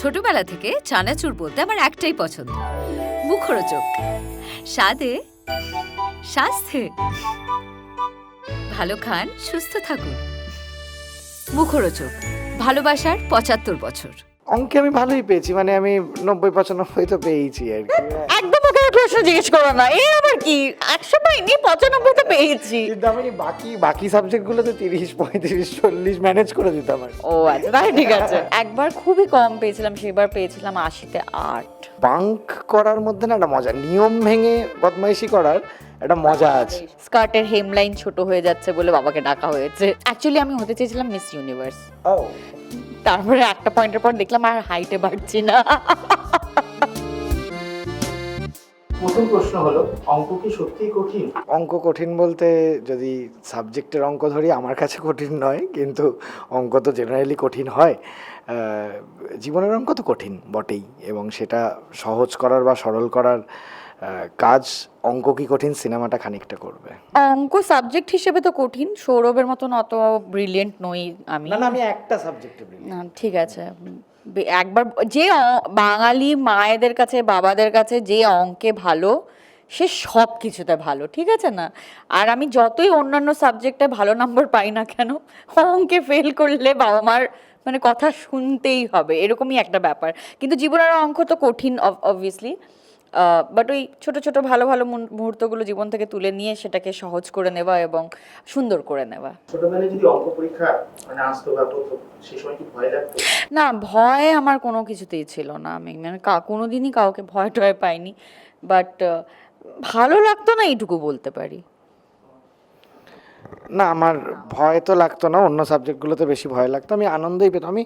ছোটবেলা থেকে চানাচুর বলতে আমার একটাই পছন্দ। মুখরোচক। স্বাদে স্বাস্থ্যে ভালো খান সুস্থ থাকুন। মুখরোচক। ভালোবাসার পঁচাত্তর বছর। অঙ্কে আমি ভালোই পেয়েছি মানে আমি নব্বই পঁচানব্বই তো পেয়েছি আর কি। প্রশ্ন জিজ্ঞেস করো না। এই আবার কি? একশো পাইনি পঁচানব্বই তো পেয়েছি। কিন্তু আমি বাকি বাকি সাবজেক্টগুলোতে তিরিশ পঁয়ত্রিশ চল্লিশ ম্যানেজ করে দিতাম আর ও আচ্ছা তাই ঠিক আছে। একবার খুবই কম পেয়েছিলাম সেবার পেয়েছিলাম আশিতে আট। বাঙ্ক করার মধ্যে না একটা মজা নিয়ম ভেঙে বদমাইশি করার একটা মজা আছে। স্কার্টের হেমলাইন ছোট হয়ে যাচ্ছে বলে বাবাকে ডাকা হয়েছে। অ্যাকচুয়ালি আমি হতে চেয়েছিলাম মিস ইউনিভার্স তারপরে একটা পয়েন্টের পর দেখলাম আর হাইটে বাড়ছি না। প্রথম প্রশ্ন হলো অঙ্ক কি সত্যিই কঠিন? অঙ্ক কঠিন বলতে যদি সাবজেক্টের অঙ্ক ধরি আমার কাছে কঠিন নয় কিন্তু অঙ্ক তো জেনারেলি কঠিন হয়। জীবনের অঙ্ক তো কঠিন বটেই এবং সেটা সহজ করার বা সরল করার কাজ অঙ্ক কি কঠিন সিনেমাটা খানিকটা করবে। অঙ্ক সাবজেক্ট হিসেবে তো কঠিন সৌরভের মতন অত ব্রিলিয়েন্ট নই আমি। না না আমি একটা সাবজেক্টে না ঠিক আছে। একবার যে বাঙালি মায়েদের কাছে, বাবাদের কাছে যে অঙ্কে ভালো, সে সব কিছুতে ভালো, ঠিক আছে না? আর আমি যতই অন্যান্য সাবজেক্টে ভালো নম্বর পাই না কেন, অঙ্কে ফেল করলে বাবা মার মানে কথা শুনতেই হবে, এরকমই একটা ব্যাপার। কিন্তু জীবনের অঙ্ক তো কঠিন অবভিয়াসলি বাট ওই ছোট ছোট ভালো ভালো মুহূর্তগুলো জীবন থেকে তুলে নিয়ে সেটাকে সহজ করে নেওয়া এবং সুন্দর করে নেওয়া। ছোটবেলায় যদি অঙ্ক পরীক্ষা মানে আসতো বা সেই সময় কি ভয় লাগতো? না ভয় আমার কোনো কিছুতেই ছিল না। আমি মানে কা কোনোদিনই কাউকে ভয় টয় পাইনি। বাট ভালো লাগতো না এইটুকু বলতে পারি। না আমার ভয় তো লাগতো না। অন্য সাবজেক্টগুলোতে বেশি ভয় লাগতো। আমি আনন্দই পেতাম। আমি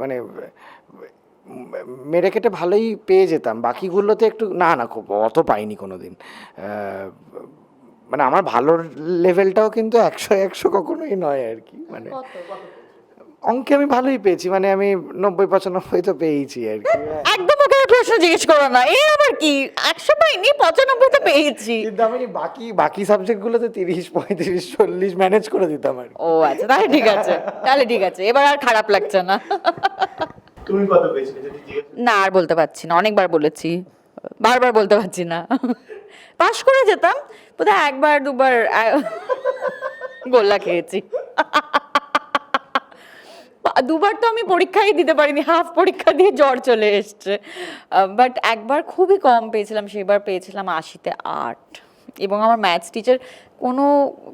মানে মেরে কেটে ভালোই পেয়ে যেতাম। বাকিগুলোতে একটু না না খুব অত পাইনি কোনো দিন মানে আমার ভালোর লেভেলটাও কিন্তু একশো একশো কখনোই নয় আর কি মানে অঙ্কে আমি ভালোই পেয়েছি মানে আমি নব্বই পঁচানব্বই তো পেয়েছি আর কি। একদম ওকে প্রশ্ন জিজ্ঞেস করো না এই আবার কি? একশো পাইনি পঁচানব্বই তো পেয়েছি। কিন্তু আমি বাকি বাকি সাবজেক্টগুলোতে তিরিশ পঁয়ত্রিশ চল্লিশ ম্যানেজ করে দিতাম আর ও আচ্ছা তাহলে ঠিক আছে তাহলে ঠিক আছে এবার আর খারাপ লাগছে না। তুমি কত পেয়েছিলে না, আর বলতে পারছি না। অনেকবার বলেছি। বারবার বলতে পারছি না। পাশ করে যেতাম। বোধহয় একবার, দুবার গোল্লা খেয়েছি। দুবার তো আমি পরীক্ষাই দিতে পারিনি। হাফ পরীক্ষা দিয়ে জ্বর চলে এসছে। বাট একবার খুবই কম পেয়েছিলাম। সেবার পেয়েছিলাম আশিতে আট। এবং আমার ম্যাথস টিচার কোনো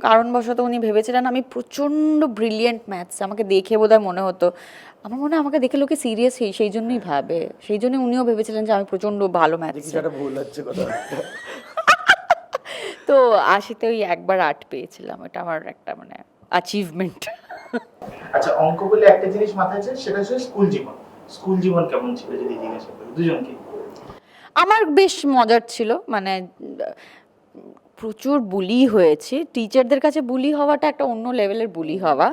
কারণবশত উনি ভেবেছিলেন আমি প্রচণ্ড ব্রিলিয়েন্ট ম্যাথস আমাকে দেখে বোধহয় মনে হতো। আমার মনে হয় আমাকে দেখে লোকে সিরিয়াস সেই সেই জন্যই ভাবে। সেই জন্য উনিও ভেবেছিলেন যে আমি প্রচণ্ড ভালো ম্যাথস ভুল হচ্ছে তো আশিতে ওই একবার আট পেয়েছিলাম এটা আমার একটা মানে অ্যাচিভমেন্ট আচ্ছা অঙ্ক বলে একটা জিনিস মাথায় আছে সেটা হচ্ছে স্কুল জীবন। স্কুল জীবন কেমন ছিল যদি জিজ্ঞাসা করি? দুজনকে। আমার বেশ মজার ছিল মানে প্রচুর বুলি হয়েছে। টিচারদের কাছে বুলি হওয়াটা একটা অন্য লেভেলের বুলি হওয়া।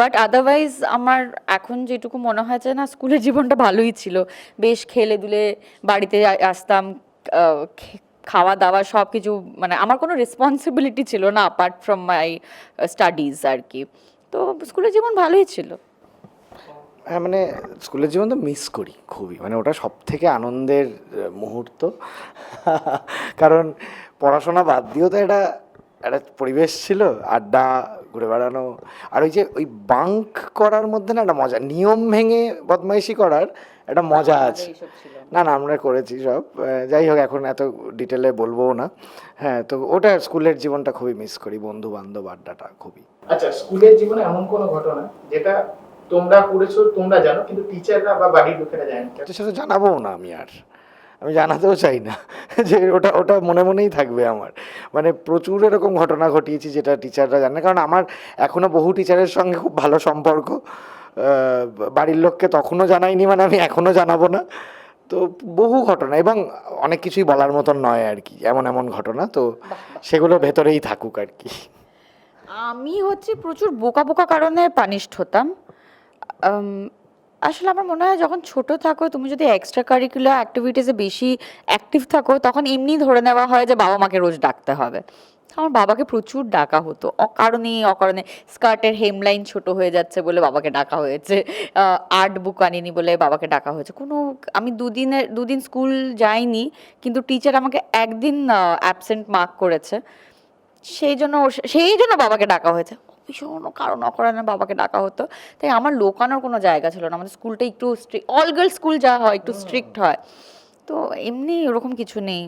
বাট আদারওয়াইজ আমার এখন যেটুকু মনে হয় যে না, স্কুলের জীবনটা ভালোই ছিল। বেশ খেলে দুলে বাড়িতে আসতাম খাওয়া দাওয়া সব কিছু মানে আমার কোনো রেসপন্সিবিলিটি ছিল না অ্যাপার্ট ফ্রম মাই স্টাডিজ আর কি। তো স্কুলের জীবন ভালোই ছিল। হ্যাঁ মানে স্কুলের জীবন তো মিস করি খুবই। মানে ওটা সব থেকে আনন্দের মুহূর্ত। কারণ পড়াশোনা বাদ দিয়েও তো এটা একটা পরিবেশ ছিল আড্ডা ঘুরে বেড়ানো। আর ওই যে ওই বাঙ্ক করার মধ্যে না একটা মজা নিয়ম ভেঙে বদমাইশি করার একটা মজা আছে। না না আমরা করেছি সব। যাই হোক এখন এত ডিটেলে বলব না। হ্যাঁ তো ওটা স্কুলের জীবনটা খুবই মিস করি বন্ধু বান্ধব আড্ডাটা খুবই। আচ্ছা স্কুলের জীবনে এমন কোনো ঘটনা যেটা তোমরা করেছ তোমরা জানো কিন্তু টিচাররা বা বাড়ির লোকেরা জানেন সেটা জানাব না আমি আর। আমি জানাতেও চাই না যে ওটা ওটা মনে মনেই থাকবে আমার। মানে প্রচুর এরকম ঘটনা ঘটিয়েছি যেটা টিচাররা জানে। কারণ আমার এখনও বহু টিচারের সঙ্গে খুব ভালো সম্পর্ক। বাড়ির লোককে তখনও জানাইনি মানে আমি এখনও জানাব না। তো বহু ঘটনা, এবং অনেক কিছুই বলার মতন নয় আর কি, এমন এমন ঘটনা। তো সেগুলো ভেতরেই থাকুক আর কি। আমি হচ্ছে প্রচুর বোকা বোকা কারণে পানিশড হতাম। আসলে আমার মনে হয় যখন ছোট থাকো, তুমি যদি এক্সট্রা কারিকুলার অ্যাক্টিভিটিসে বেশি অ্যাক্টিভ থাকো, তখন এমনি ধরে নেওয়া হয় যে বাবা মাকে রোজ ডাকতে হবে। আমার বাবাকে প্রচুর ডাকা হতো। অকারণে অকারণে স্কার্টের হেমলাইন ছোট হয়ে যাচ্ছে বলে বাবাকে ডাকা হয়েছে। আর্ট বুক আনিনি বলে বাবাকে ডাকা হয়েছে। কোনো, আমি দুদিনের, দুদিন স্কুল যাইনি, কিন্তু টিচার আমাকে একদিন অ্যাবসেন্ট মার্ক করেছে। সেই জন্য সেই জন্য বাবাকে ডাকা হয়েছে। ভীষণ কারণ অকারণে বাবাকে ডাকা হতো। তাই আমার লোকানোর কোনো জায়গা ছিল না। আমাদের স্কুলটা একটু স্ট্রিক্ট অল গার্লস স্কুল যা হয় একটু স্ট্রিক্ট হয়। তো এমনি ওরকম কিছু নেই।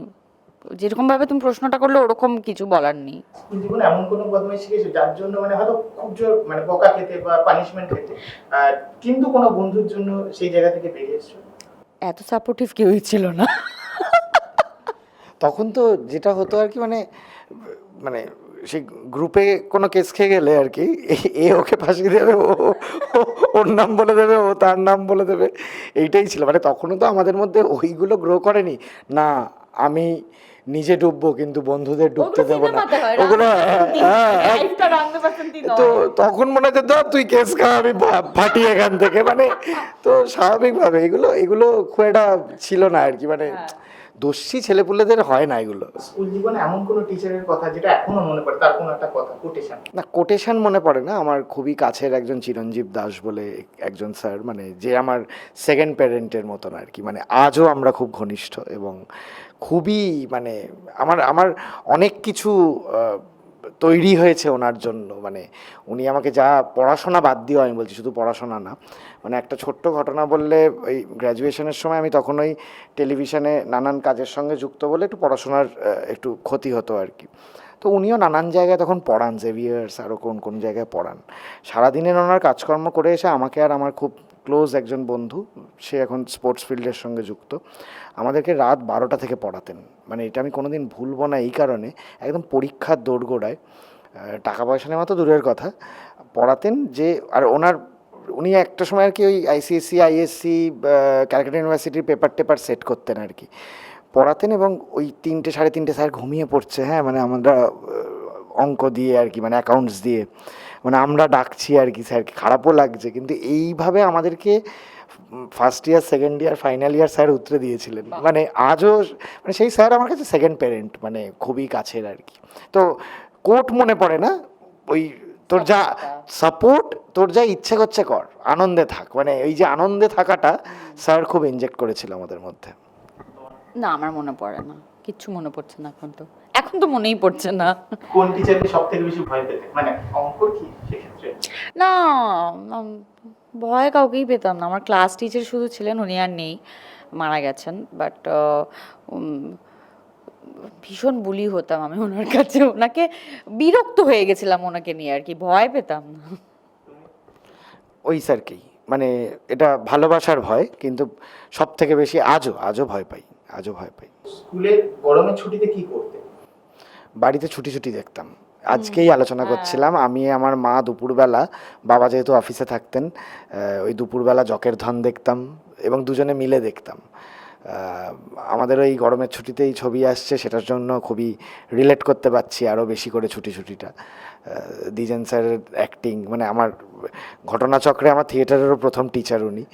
যেরকম ভাবে তুমি প্রশ্নটা করলে ওরকম কিছু বলার নেই। স্কুল জীবনে এমন কোনো বদমাইশি শিখেছো যার জন্য মানে হয়তো খুব জোর মানে বকা খেতে বা পানিশমেন্ট খেতে? কিন্তু কোনো বন্ধুর জন্য সেই জায়গা থেকে বেরিয়ে এসছো? এত সাপোর্টিভ কেউই ছিল না। তখন তো যেটা হতো আর কি মানে মানে সেই গ্রুপে কোনো কেস খেয়ে গেলে আর কি এ- ওকে ফাঁসিয়ে দেবে ও ও- ওর নাম বলে দেবে ও তার নাম বলে দেবে এইটাই ছিল। মানে তখনও তো আমাদের মধ্যে ওইগুলো গ্রো করেনি। না আমি নিজে ডুববো কিন্তু বন্ধুদের ডুবতে দেবো না। ওগুলো হ্যাঁ, হ্যাঁ, হ্যাঁ। তো তখন মনে হচ্ছে ধর তুই কেস খা আমি ফাটি এখান থেকে মানে তো স্বাভাবিকভাবে এগুলো এগুলো খুব একটা ছিল না আর কি মানে দোষী ছেলেপুলেদের হয় না এগুলো। স্কুল জীবনে এমন কোনো টিচারের কথা যেটা এখনও মনে পড়ে তার কোনো একটা কথা কোটেশন না কোটেশন মনে পড়ে না। আমার খুবই কাছের একজন চিরঞ্জীব দাস বলে একজন স্যার মানে যে আমার সেকেন্ড প্যারেন্টের মতন আর কি। মানে আজও আমরা খুব ঘনিষ্ঠ এবং খুবই মানে আমার আমার অনেক কিছু তৈরি হয়েছে ওনার জন্য। মানে উনি আমাকে যা পড়াশোনা বাদ দিয়েও আমি বলছি, শুধু পড়াশোনা না। মানে একটা ছোট্ট ঘটনা বললে ওই গ্র্যাজুয়েশনের সময় আমি তখন ওই টেলিভিশনে নানান কাজের সঙ্গে যুক্ত বলে একটু পড়াশোনার একটু ক্ষতি হতো আর কি। তো উনিও নানান জায়গায় তখন পড়ান জেভিয়ার্স আরও কোন কোন জায়গায় পড়ান। সারাদিনের ওনার কাজকর্ম করে এসে আমাকে আর আমার খুব ক্লোজ একজন বন্ধু, সে এখন স্পোর্টস ফিল্ডের সঙ্গে যুক্ত। আমাদেরকে রাত বারোটা থেকে পড়াতেন। মানে এটা আমি কোনোদিন ভুলবো না এই কারণে। একদম পরীক্ষার দোরগোড়ায় টাকা পয়সা নেওয়া তো দূরের কথা। পড়াতেন যে, আর ওনার, উনি একটা সময় আর কি ওই আইসিএসসি আইএসসি ক্যালকাটা ইউনিভার্সিটির পেপার টেপার সেট করতেন আর কি। পড়াতেন এবং ওই তিনটে, সাড়ে তিনটে স্যার ঘুমিয়ে পড়ছে হ্যাঁ? মানে আমরা অঙ্ক দিয়ে আর কি মানে অ্যাকাউন্টস দিয়ে। মানে আমরা ডাকছি আর কি স্যারকে খারাপও লাগছে কিন্তু এইভাবে আমাদেরকে first year second year final year sir উতরে দিয়েছিলেন। মানে আজও মানে সেই স্যার আমার কাছে সেকেন্ড প্যারেন্ট মানে খুবই কাছের আর কি। তো কোর্ট মনে পড়ে না? ওই তোর যা সাপোর্ট তোর যা ইচ্ছে করছে কর আনন্দে থাক। মানে এই যে আনন্দে থাকাটা স্যার খুব ইনজেক্ট করেছিল আমাদের মধ্যে। না আমার মনে পড়ে না। কিচ্ছু মনে পড়ছে না এখন তো। এখন তো মনেই পড়ছে না। কোন টিচারকে সব থেকে বেশি ভয় পেতে? মানে অঙ্ক কি সেক্ষেত্রে? না ভয় কাউকেই পেতাম না। আমার ক্লাস টিচার শুধু ছিলেন উনি আর নেই। মারা গেছেন বাট ভীষণ বুলি হতাম আমি ওনার কাছে। ওনাকে বিরক্ত হয়ে গেছিলাম ওনাকে নিয়ে আর কি ভয় পেতাম না। ওই স্যারকেই মানে এটা ভালোবাসার ভয় কিন্তু সব থেকে বেশি আজও আজও ভয় পাই আজও ভয় পাই। স্কুলে গরমের ছুটিতে কি করতে বাড়িতে ছুটি ছুটি দেখতাম। আজকেই আলোচনা করছিলাম আমি আমার মা দুপুরবেলা বাবা যেহেতু অফিসে থাকতেন ওই দুপুরবেলা জকের ধন দেখতাম এবং দুজনে মিলে দেখতাম। আমাদের ওই গরমের ছুটিতে এই ছবি আসছে সেটার জন্য খুবই রিলেট করতে পারছি আরও বেশি করে ছুটি ছুটিটা। দিজেন স্যারের অ্যাক্টিং মানে আমার ঘটনাচক্রে আমার থিয়েটারেরও প্রথম টিচার উনি।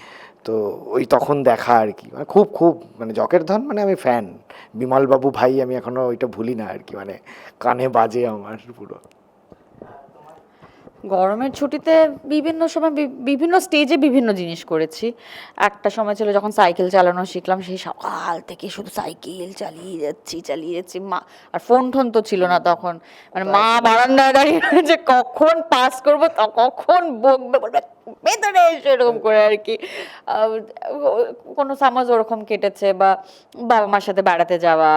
তো ওই তখন দেখা আর কি। মানে খুব খুব মানে জকের ধন মানে আমি ফ্যান বিমলবাবু ভাই আমি এখনও ওইটা ভুলি না আর কি। মানে কানে বাজে আমার পুরো। গরমের ছুটিতে বিভিন্ন সময় বিভিন্ন স্টেজে বিভিন্ন জিনিস করেছি। একটা সময় ছিল যখন সাইকেল চালানো শিখলাম সেই সকাল থেকে শুধু সাইকেল চালিয়ে যাচ্ছি চালিয়ে যাচ্ছি। মা আর ফোন টোন তো ছিল না তখন। মানে মা বারান্দায় দাঁড়িয়ে যে কখন পাস করব কখন বকবে বলবে ভেতরে এসে এরকম করে আর কি। কোনো সামাজ ওরকম কেটেছে বা বাবা মার সাথে বেড়াতে যাওয়া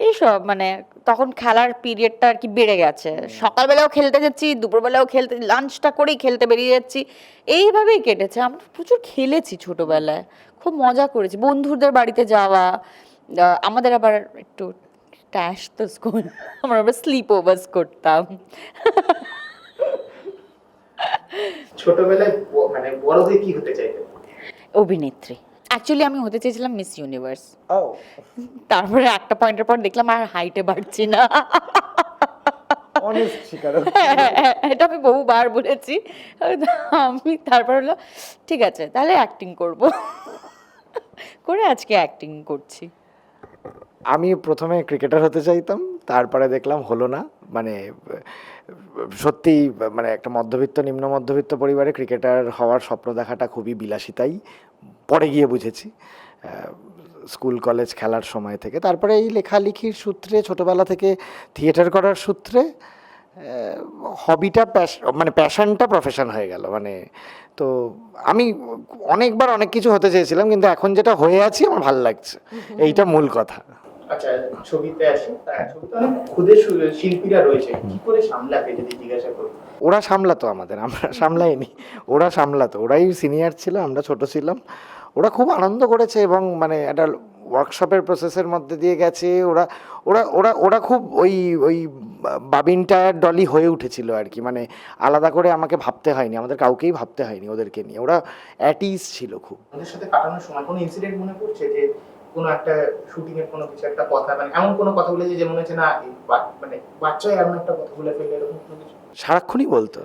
এইসব মানে তখন খেলার পিরিয়ডটা আর কি বেড়ে গেছে। সকালবেলাও খেলতে যাচ্ছি দুপুরবেলাও খেলতে লাঞ্চটা করেই খেলতে বেরিয়ে যাচ্ছি। এইভাবেই কেটেছে। আমরা প্রচুর খেলেছি ছোটবেলায়। খুব মজা করেছি। বন্ধুদের বাড়িতে যাওয়া আমাদের আবার একটু ট্যাশ তো স্কুল আমরা আবার স্লিপ ওভার্স করতাম। ছোটবেলায় মানে বড় হয়ে কি হতে চাইতে অভিনেত্রী। অ্যাকচুয়ালি আমি হতে চেয়েছিলাম মিস ইউনিভার্স তারপরে একটা পয়েন্টের পর দেখলাম আর হাইটে বাড়ছি না। এটা আমি বহুবার বলেছি। আমি তারপর হলো ঠিক আছে তাহলে অ্যাক্টিং করব। করে আজকে অ্যাক্টিং করছি। আমি প্রথমে ক্রিকেটার হতে চাইতাম তারপরে দেখলাম হলো না। মানে সত্যি মানে একটা মধ্যবিত্ত নিম্ন মধ্যবিত্ত পরিবারে ক্রিকেটার হওয়ার স্বপ্ন দেখাটা খুবই বিলাসিতাই। পরে গিয়ে বুঝেছি স্কুল কলেজ খেলার সময় থেকে। তারপরে এই লেখালেখির সূত্রে ছোটোবেলা থেকে থিয়েটার করার সূত্রে হবিটা প্যাশ মানে প্যাশনটা প্রফেশন হয়ে গেল। মানে তো আমি অনেকবার অনেক কিছু হতে চেয়েছিলাম কিন্তু এখন যেটা হয়ে আছি আমার ভালো লাগছে। এইটা মূল কথা। আচ্ছা ছবিতে আসি। ছবিতে অনেক খুদে শিল্পীরা রয়েছে। কি করে সামলাবে যদি জিজ্ঞাসা করি? ওরা সামলাতো আমাদের আমরা সামলাইনি। ওরা সামলাতো। ওরাই সিনিয়র ছিল আমরা ছোট ছিলাম। ওরা খুব আনন্দ করেছে এবং মানে একটা ওয়ার্কশপের প্রসেসের মধ্যে দিয়ে গেছে। ওরা ওরা ওরা ওরা খুব ওই ওই বাবিন টায়ার ডলি হয়ে উঠেছিল আর কি। মানে আলাদা করে আমাকে ভাবতে হয়নি আমাদের কাউকেই ভাবতে হয়নি ওদেরকে নিয়ে। ওরা অ্যাটিস ছিল খুব। ওদের সাথে কাটানোর সময় কোনো ইনসিডেন্ট মনে পড়ছে যে কোনো একটা শুটিং এর কোনো কিছু, একটা কথা মানে এমন কোনো কথা বলেছে যে মনে হচ্ছে না মানে বাচ্চাই এমন একটা কথা বলে ফেললে, এরকম কোনো কিছু? সারাক্ষণই বলতো।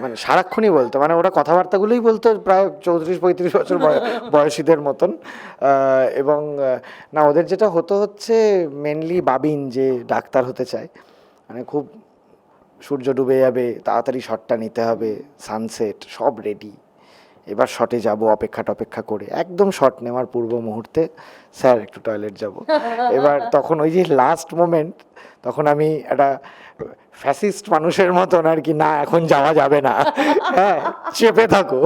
মানে সারাক্ষণই বলতো। মানে ওরা কথাবার্তাগুলোই বলতো প্রায় চৌত্রিশ, পঁয়ত্রিশ বছর বয়- বয়সীদের মতন। এবং না, ওদের যেটা হতো হচ্ছে মেনলি বাবিন যে ডাক্তার হতে চায়। মানে খুব সূর্য ডুবে যাবে, তাড়াতাড়ি শটটা নিতে হবে সানসেট সব রেডি এবার শটে যাব, অপেক্ষা টপেক্ষা করে। একদম শট নেওয়ার পূর্ব মুহূর্তে, স্যার, একটু টয়লেট যাব। এবার তখন ওই যে লাস্ট মোমেন্ট তখন আমি একটা ফ্যাসিস্ট মানুষের মতন আর কি, না, এখন যাওয়া যাবে না। হ্যাঁ চেপে থাকো।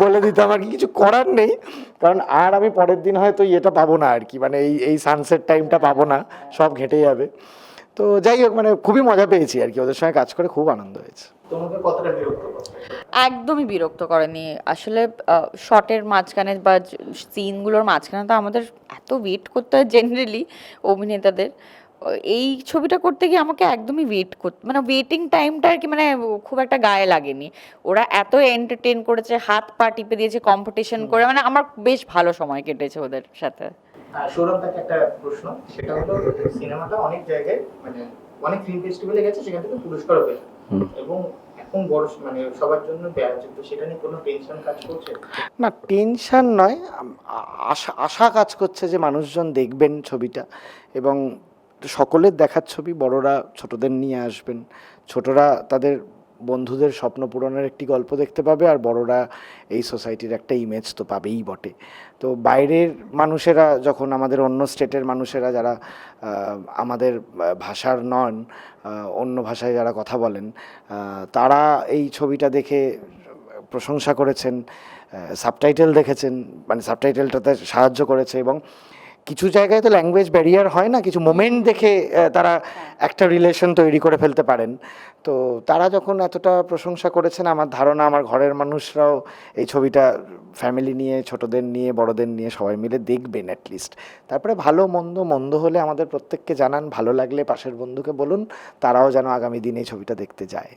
বলে দিতাম আর কি কিছু করার নেই। কারণ আর আমি পরের দিন হয়তো ইয়েটা পাবো না আর কি মানে এই এই সানসেট টাইমটা পাবো না, সব ঘেটে যাবে। তো যাই হোক মানে খুবই মজা পেয়েছি আর কি, ওদের সঙ্গে কাজ করে খুব আনন্দ হয়েছে। তোমাকে কতটা বিরক্ত একদমই বিরক্ত করেনি। আসলে শটের মাঝখানে বা সিনগুলোর মাঝখানে তো আমাদের এত ওয়েট করতে হয় জেনারেলি অভিনেতাদের। এই ছবিটা করতে গিয়ে আমাকে একদমই ওয়েট করতে মানে ওয়েটিং টাইমটা আর কি মানে খুব একটা গায়ে লাগেনি। ওরা এত এন্টারটেন করেছে হাত পা টিপে দিয়েছে কম্পিটিশন করে মানে আমার বেশ ভালো সময় কেটেছে ওদের সাথে। একটা প্রশ্ন সেটা হলো সিনেমাটা অনেক জায়গায় মানে অনেক ফিল্ম ফেস্টিভ্যালে গেছে সেখান থেকে পুরস্কারও পেয়েছে। এবং এখন বড় মানে সবার জন্য সেটা নিয়ে কোনো টেনশন কাজ করছে? না টেনশন নয়। আশা আশা কাজ করছে যে মানুষজন দেখবেন ছবিটা এবং সকলের দেখার ছবি বড়রা ছোটদের নিয়ে আসবেন। ছোটরা তাদের বন্ধুদের স্বপ্ন পূরণের একটি গল্প দেখতে পাবে আর বড়রা এই সোসাইটির একটা ইমেজ তো পাবেই বটে। তো বাইরের মানুষেরা যখন আমাদের অন্য স্টেটের মানুষেরা যারা আমাদের ভাষার নন অন্য ভাষায় যারা কথা বলেন তারা এই ছবিটা দেখে প্রশংসা করেছেন সাবটাইটেল দেখেছেন মানে সাবটাইটেলটাতে সাহায্য করেছে এবং কিছু জায়গায় তো ল্যাঙ্গুয়েজ ব্যারিয়ার হয় না কিছু মোমেন্ট দেখে তারা একটা রিলেশন তৈরি করে ফেলতে পারেন। তো তারা যখন এতটা প্রশংসা করেছেন আমার ধারণা আমার ঘরের মানুষরাও এই ছবিটা ফ্যামিলি নিয়ে ছোটদের নিয়ে বড়দের নিয়ে সবাই মিলে দেখবেন অ্যাটলিস্ট তারপরে ভালো মন্দ মন্দ হলে আমাদের প্রত্যেককে জানান ভালো লাগলে পাশের বন্ধুকে বলুন তারাও যেন আগামী দিনে এই ছবিটা দেখতে যায়।